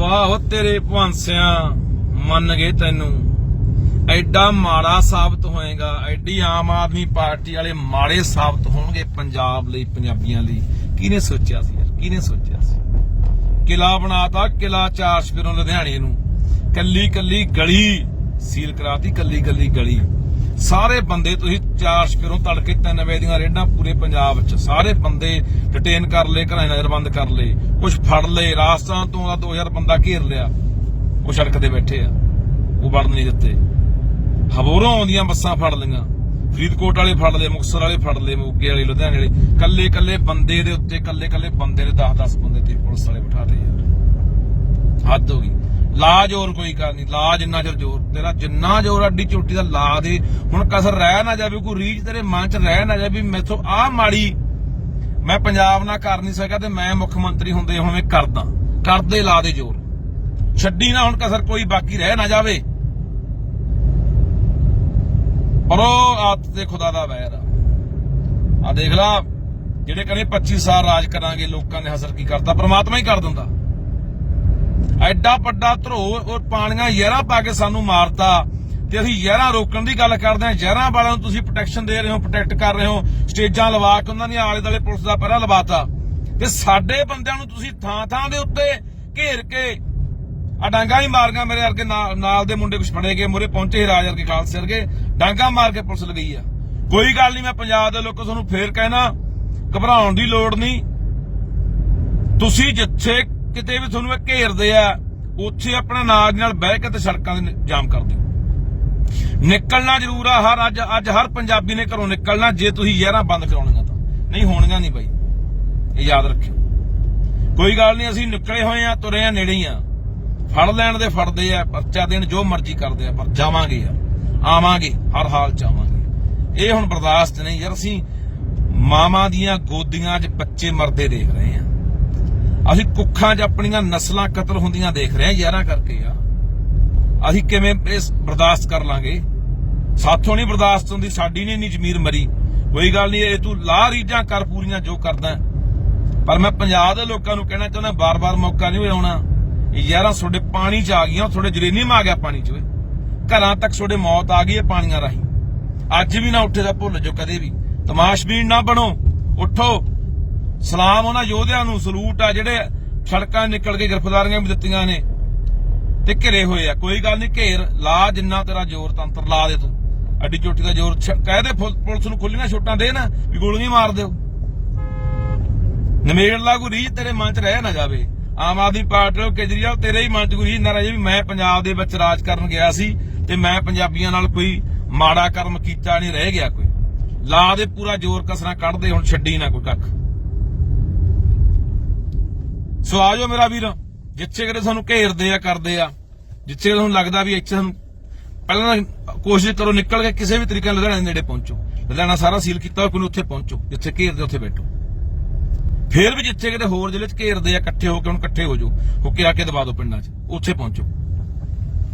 ਵਾਹ ਓ ਤੇਰੇ ਭਾਂਸਿਆਂ ਮੰਨ ਗਏ ਤੈਨੂੰ। ਐਡਾ ਮਾੜਾ ਸਾਬਤ ਹੋਏਗਾ, ਐਡੀ ਆਮ ਆਦਮੀ ਪਾਰਟੀ ਵਾਲੇ ਮਾੜੇ ਸਾਬਤ ਹੋਣਗੇ ਪੰਜਾਬ ਲਈ, ਪੰਜਾਬੀਆਂ ਲਈ। ਕਿਹਨੇ ਸੋਚਿਆ ਸੀ ਯਾਰ? ਕਿਹਨੇ ਸੋਚਿਆ ਸੀ? ਕਿਲਾ ਬਣਾਤਾ ਕਿਲਾ ਚਾਰ ਸ਼ਪਿਰੋਂ ਲੁਧਿਆਣੇ ਨੂੰ। ਕੱਲੀ ਕੱਲੀ ਗਲੀ ਸੀਲ ਕਰਾਤੀ ਕੱਲੀ ਕੱਲੀ ਗਲੀ। ਸਾਰੇ ਬੰਦੇ ਤੁਸੀਂ ਚਾਰ ਸ਼ਪਿਰੋਂ ਤੜਕੇ 3 ਵਜੇ ਦੀਆਂ ਰੇਡਾਂ ਪੂਰੇ ਪੰਜਾਬ 'ਚ ਸਾਰੇ ਬੰਦੇ ਡਿਟੇਨ ਕਰ ਲਏ, ਘਰਾਂ ਨਜ਼ਰਬੰਦ ਕਰ ਲਏ ਕੁਝ ਫੜ ਲਏ, ਰਾਜਸਥਾਨ ਤੋਂ ਦਾ 2000 ਬੰਦਾ ਘੇਰ ਲਿਆ, ਉਹ ਸੜਕ ਤੇ ਬੈਠੇ ਆ, ਉਹ ਵੜਨ ਨਹੀਂ ਦਿੱਤੇ। ਹਬੋਰੋਂ ਆਉਂਦੀਆਂ ਬੱਸਾਂ ਫੜ ਲਈਆਂ, ਫਰੀਦਕੋਟ ਵਾਲੇ ਫੜ ਲਏ, ਮੁਕਤਸਰ ਵਾਲੇ ਫੜ ਲਏ, ਮੋਗੇ ਵਾਲੇ, ਲੁਧਿਆਣੇ ਵਾਲੇ ਕੱਲੇ ਕੱਲੇ ਬੰਦੇ ਦੇ ਉੱਤੇ ਕੱਲੇ ਕੱਲੇ ਬੰਦੇ ਦੇ 10 10 ਬੰਦੇ ਤੇ ਪੁਲਿਸ ਵਾਲੇ ਬਿਠਾ ਲਏ ਯਾਰ ਹੱਦ ਹੋ ਗਈ। ਲਾ ਜ਼ੋਰ ਕੋਈ ਗੱਲ ਨਹੀਂ, ਲਾ ਜਿੰਨਾ ਚਿਰ ਜ਼ੋਰ, ਤੇਰਾ ਜਿੰਨਾ ਜ਼ੋਰ ਅੱਡੀ ਚੋਟੀ ਦਾ ਲਾ ਦੇ। ਹੁਣ ਕਸਰ ਰਹਿ ਨਾ ਜਾਵੇ, ਕੋਈ ਰੀਝ ਤੇਰੇ ਮਨ 'ਚ ਰਹਿ ਨਾ ਜਾਵੇ ਵੀ ਮੈਥੋਂ ਆ ਮਾੜੀ ਮੈਂ ਪੰਜਾਬ ਨਾਲ ਕਰ ਨਹੀਂ ਸਕਿਆ ਤੇ ਮੈਂ ਮੁੱਖ ਮੰਤਰੀ ਹੁੰਦੇ ਹੋਵੇਂ ਕਰਦਾ। ਕਰਦੇ ਲਾ ਦੇ ਜ਼ੋਰ। ਛੱਡੀ ਨਾ ਹੁਣ ਕਸਰ, ਕੋਈ ਬਾਕੀ ਰਹਿ ਨਾ ਜਾਵੇ। ਪਰ ਉਹ ਆਤ ਤੇ ਖੁਦਾ ਦਾ ਵੈਰ ਆ। ਆ ਦੇਖ ਲਾ, ਜਿਹੜੇ ਕਹਿੰਦੇ 25 ਸਾਲ ਰਾਜ ਕਰਾਂਗੇ, ਲੋਕਾਂ ਨੇ ਹਸਰ ਕੀ ਕਰਦਾ ਪ੍ਰਮਾਤਮਾ ਹੀ ਕਰ ਦਿੰਦਾ। ਐਡਾ ਵੱਡਾ ਧਰੋ ਔਰ ਪਾਣੀਆਂ ਯਾਰਾਂ ਪਾ ਕੇ ਸਾਨੂੰ ਮਾਰਤਾ ਤੇ ਅਸੀਂ ਯਾਰਾਂ ਰੋਕਣ ਦੀ ਗੱਲ ਕਰਦੇ ਹਾਂ। ਯਾਰਾਂ ਵਾਲਿਆਂ ਨੂੰ ਤੁਸੀਂ ਪ੍ਰੋਟੈਕਸ਼ਨ ਦੇ ਰਹੇ ਹੋ ਪ੍ਰੋਟੈਕਟ ਕਰ ਰਹੇ ਹੋ। ਸਟੇਜਾਂ ਲਵਾ ਕੇ ਉਹਨਾਂ ਦੀਆਂ ਆਲੇ ਦਾਲੇ ਪੁਲਿਸ ਦਾ ਪਹਿਰਾ ਲਵਾਤਾ। ਤੇ ਸਾਡੇ ਬੰਦਿਆਂ ਨੂੰ ਤੁਸੀਂ ਥਾਂ ਥਾਂ ਦੇ ਉੱਤੇ ਘੇਰ ਕੇ ਆ ਡਾਂਗਾ ਹੀ ਮਾਰੀਆਂ। ਮੇਰੇ ਵਰਗੇ ਨਾਲ ਨਾਲ ਦੇ ਮੁੰਡੇ ਕੁਛ ਫੜੇ ਗਏ। ਮੁਰੇ ਪਹੁੰਚੇ ਰਾਜ ਵਰਗੇ ਖਾਲਸੇ ਵਰਗੇ। ਡਾਂਗਾ ਮਾਰ ਕੇ ਪੁਲਿਸ ਲਗਈ ਆ। ਕੋਈ ਗੱਲ ਨਹੀਂ, ਮੈਂ ਪੰਜਾਬ ਦੇ ਲੋਕਾਂ ਤੁਹਾਨੂੰ ਫੇਰ ਕਹਿਣਾ, ਘਬਰਾਉਣ ਦੀ ਲੋੜ ਨਹੀਂ। ਤੁਸੀਂ ਜਿੱਥੇ ਕਿਤੇ ਵੀ ਤੁਹਾਨੂੰ ਇਹ ਘੇਰਦੇ ਆ, ਉੱਥੇ ਆਪਣਾ ਨਾਜ ਨਾਲ ਬਹਿ ਕੇ ਤੇ ਸੜਕਾਂ ਦੇ ਜਾਮ ਕਰ ਦਿਓ। ਨਿਕਲਣਾ ਜ਼ਰੂਰ ਆ, ਹਰ ਅੱਜ ਅੱਜ ਹਰ ਪੰਜਾਬੀ ਨੇ ਘਰੋਂ ਨਿਕਲਣਾ, ਜੇ ਤੁਸੀਂ ਯਾਰਾਂ ਬੰਦ ਕਰਾਉਣੀਆਂ ਤਾਂ। ਨਹੀਂ, ਹੋਣੀਆਂ ਨਹੀਂ ਬਾਈ। ਇਹ ਯਾਦ ਰੱਖਿਓ। ਕੋਈ ਗੱਲ ਨਹੀਂ, ਅਸੀਂ ਨਿਕਲੇ ਹੋਏ ਆ, ਤੁਰੇ ਆ, ਨੇੜੇ ਹੀ ਆ। ਫੜ ਲੈਣ ਦੇ ਫੜਦੇ ਆ, ਪਰਚਾ ਦੇਣ, ਜੋ ਮਰਜ਼ੀ ਕਰਦੇ ਆ, ਪਰ ਜਾਵਾਂਗੇ ਯਾਰ। ਆਵਾਂਗੇ, ਹਰ ਹਾਲ ਚ ਆਵਾਂਗੇ। ਇਹ ਹੁਣ ਬਰਦਾਸ਼ਤ ਨਹੀਂ ਯਾਰ, ਅਸੀਂ ਮਾਵਾਂ ਦੀਆਂ ਗੋਦੀਆਂ 'ਚ ਬੱਚੇ ਮਰਦੇ ਦੇਖ ਰਹੇ ਆ। ਅਸੀਂ ਕੁੱਖਾਂ 'ਚ ਆਪਣੀਆਂ ਨਸਲਾਂ ਕਤਲ ਹੁੰਦੀਆਂ ਦੇਖ ਰਹੇ ਹਾਂ, ਯਾਰਾਂ ਕਰਕੇ ਆ। ਅਸੀਂ ਕਿਵੇਂ ਇਸ ਬਰਦਾਸ਼ਤ ਕਰ ਲਾਂਗੇ? ਸਾਥੋਂ ਨਹੀਂ ਬਰਦਾਸ਼ਤ ਹੁੰਦੀ, ਸਾਡੀ ਨਹੀਂ ਇੰਨੀ ਜ਼ਮੀਰ ਮਰੀ। ਕੋਈ ਗੱਲ ਨਹੀਂ, ਇਹ ਤੂੰ ਲਾ ਰੀਜਾਂ ਕਰ ਪੂਰੀਆਂ ਜੋ ਕਰਦਾ। ਪਰ ਮੈਂ ਪੰਜਾਬ ਦੇ ਲੋਕਾਂ ਨੂੰ ਕਹਿਣਾ ਚਾਹੁੰਦਾ, ਬਾਰ-ਬਾਰ ਮੌਕਾ ਨਹੀਂ ਆਉਣਾ ਇਹ ਯਾਰਾਂ ਤੁਹਾਡੇ ਪਾਣੀ 'ਚ ਆ ਗਈਆਂ, ਤੁਹਾਡੇ ਜਰੇਨੀਅਮ ਆ ਗਿਆ ਪਾਣੀ 'ਚ ਓਏ। ਘਰਾਂ ਤੱਕ ਤੁਹਾਡੇ ਮੌਤ ਆ ਗਈ ਹੈ ਪਾਣੀਆਂ ਰਾਹੀਂ। ਅੱਜ ਵੀ ਨਾ ਉੱਠੇ ਦਾ ਭੁੱਲ ਜੋ ਕਦੇ ਵੀ। ਤਮਾਸ਼ਬੀਨ ਨਾ ਬਣੋ, ਉੱਠੋ। ਸਲਾਮ ਉਹਨਾਂ ਯੋਧਿਆਂ ਨੂੰ, ਸਲੂਟ ਆ ਜਿਹੜੇ ਸੜਕਾਂ ਨਿਕਲ ਕੇ ਗ੍ਰਿਫਤਾਰੀਆਂ ਵੀ ਦਿੱਤੀਆਂ ਨੇ ਤੇ ਘਿਰੇ ਹੋਏ ਆ। ਕੋਈ ਗੱਲ ਨਹੀਂ, ਘੇਰ ਲਾ, ਜਿੰਨਾ ਤੇਰਾ ਜ਼ੋਰ ਤੰਤਰ ਲਾ ਦੇ ਤੂੰ। ਅੱਡੀ ਚੋਟੀ ਦਾ ਜ਼ੋਰ ਕਹਿ ਦੇ ਪੁਲਿਸ ਨੂੰ ਖੁੱਲੀਆਂ ਛੋਟਾਂ ਦੇ ਨਾ, ਵੀ ਗੋਲੀਆਂ ਮਾਰ ਦਿਓ। ਨਮੇੜ ਲਾ ਕੋਈ ਰੀਝ, ਤੇਰੇ ਮਨ 'ਚ ਰਹਿ ਨਾ ਜਾਵੇ। ਆਮ ਆਦਮੀ ਪਾਰਟੀ ਨੂੰ ਕੇਜਰੀਵਾਲ, ਤੇਰੇ ਹੀ ਮਨ 'ਚ ਕੋਈ ਨਾ ਰਹੇ ਵੀ ਮੈਂ ਪੰਜਾਬ ਦੇ ਵਿੱਚ ਰਾਜ ਕਰਨ ਗਿਆ ਸੀ ਤੇ ਮੈਂ ਪੰਜਾਬੀਆਂ ਨਾਲ ਕੋਈ ਮਾੜਾ ਕਰਮ ਕੀਤਾ ਨਹੀਂ, ਰਹਿ ਗਿਆ ਕੋਈ। ਲਾ ਦੇ ਪੂਰਾ ਜ਼ੋਰ ਕਸਰਾਂ ਕੱਢਦੇ ਹੁਣ ਛੱਡੀ ਨਾ ਕੋਈ ਕੱਖ। ਸੋ ਆਜੋ ਮੇਰਾ ਵੀਰ, ਜਿੱਥੇ ਕਿਤੇ ਸਾਨੂੰ ਘੇਰਦੇ ਆ, ਕਰਦੇ ਆ, ਜਿੱਥੇ ਤੁਹਾਨੂੰ ਲੱਗਦਾ ਵੀ ਇੱਥੇ ਸਾਨੂੰ ਪਹਿਲਾਂ ਕੋਸ਼ਿਸ਼ ਕਰੋ ਨਿਕਲ ਕੇ ਕਿਸੇ ਵੀ ਤਰੀਕੇ ਨਾਲ ਲੁਧਿਆਣੇ ਦੇ ਨੇੜੇ ਪਹੁੰਚੋ। ਲੁਧਿਆਣਾ ਸਾਰਾ ਸੀਲ ਕੀਤਾ ਹੋਇਆ, ਕੋਈ ਉੱਥੇ ਪਹੁੰਚੋ, ਜਿੱਥੇ ਘੇਰਦੇ ਉੱਥੇ ਬੈਠੋ। ਫੇਰ ਵੀ ਜਿੱਥੇ ਕਿਤੇ ਹੋਰ ਜ਼ਿਲ੍ਹੇ 'ਚ ਘੇਰਦੇ ਆ, ਇਕੱਠੇ ਹੋ ਕੇ ਹੁਣ ਇਕੱਠੇ ਹੋ ਜਾਓ ਹੋ ਕੇ ਆ ਕੇ ਦਬਾ ਦਿਓ ਪਿੰਡਾਂ 'ਚ, ਉੱਥੇ ਪਹੁੰਚੋ।